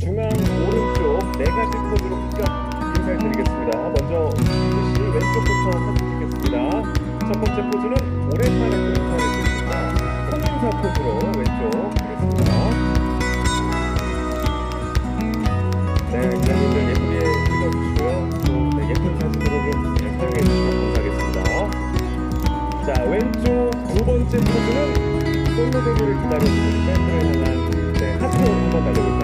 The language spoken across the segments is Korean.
중앙 오른쪽 네 가지 포즈로 각각 인사를 드리겠습니다. 먼저 이시 왼쪽부터 사진 찍겠습니다. 첫 번째 포즈는 오랜만에 또 인사를 드립니다. 손인사 포즈로 왼쪽 드리겠습니다. 네, 기자님들 예쁘게 찍어주시고요. 또 네, 예쁜 사진으로 좀 네, 사용해 주시면 감사하겠습니다. 자, 왼쪽 두 번째 포즈는 솔로 데뷔를 기다려주는 팬들을 향한 네, 하트 한번 날려볼까요?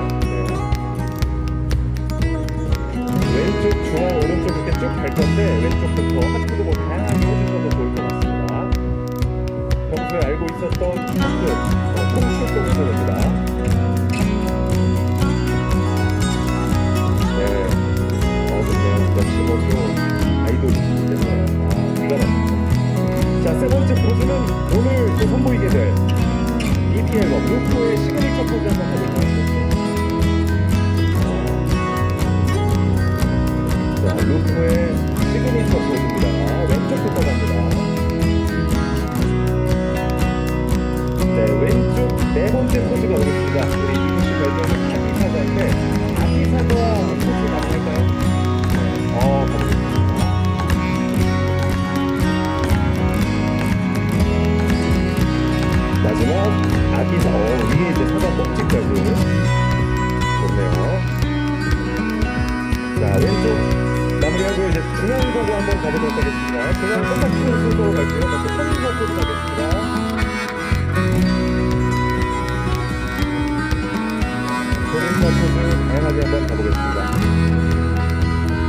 왼쪽부터 하트도 뭐 다양하게 해주셔도 좋을 것 같습니다. 평소에 알고 있었던 하트, 어, 통출동 소리입니다. 네, 어, 때문에 아. 자, 세 번째 포즈는 오늘 또 선보이게 될 EP 앨범 루프의 시그니처 포즈 한번 해볼까요? 사과 껍질까지 좋네요. 자 왼쪽 마무리하고 이제 중앙 보고 한번 가보도록 하겠습니다. 중앙 똑같은 순서로 갈게요. 먼저 포즈 가겠습니다. 선인사 포즈 다양하게 한번 가보겠습니다.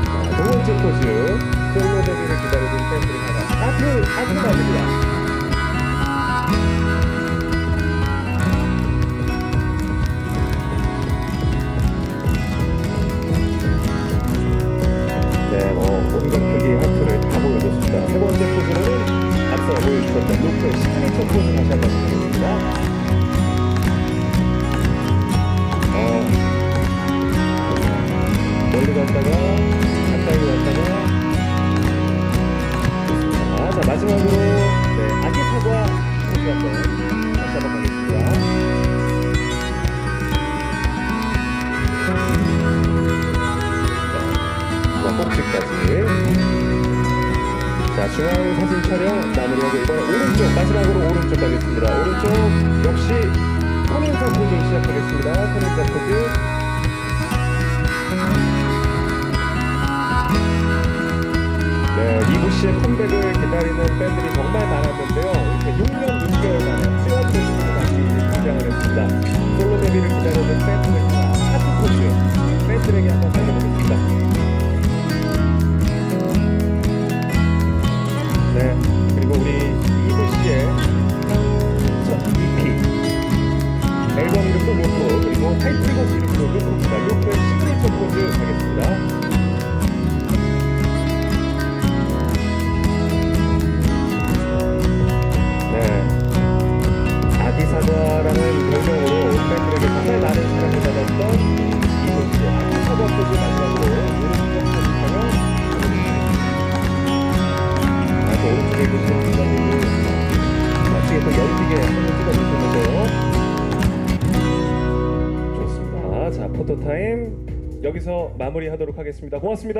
자, 두 번째 포즈 솔로 데뷔를 기다리는 팬들이 하나 아트 아트 나옵니다. 마지막으로 네, 아기 사과 포즈 한번 다시 한번 가겠습니다. 자, 꼭지까지. 자, 중앙 사진 촬영 마무리하고 이번에 오른쪽, 마지막으로 오른쪽 가겠습니다. 오른쪽 역시 손인사 포즈 시작하겠습니다. 손인사 포즈. 네, 이부 씨의 컴백을 기다리는 팬들이 정말 많았는데요. 이렇게 6년 6개월 만에 뜨거운 모습으로 다시 등장을 했습니다. 솔로 데뷔를 팬들을 향한 하트 포즈 팬들에게 한번 살려보겠습니다. 네, 그리고 우리 이부 씨의 첫 EP 앨범 이름도 루프 그리고 타이틀곡 이름도 루프입니다. 루프의 시그니처 포즈 하겠습니다. 포토타임 여기서 마무리하도록 하겠습니다. 고맙습니다.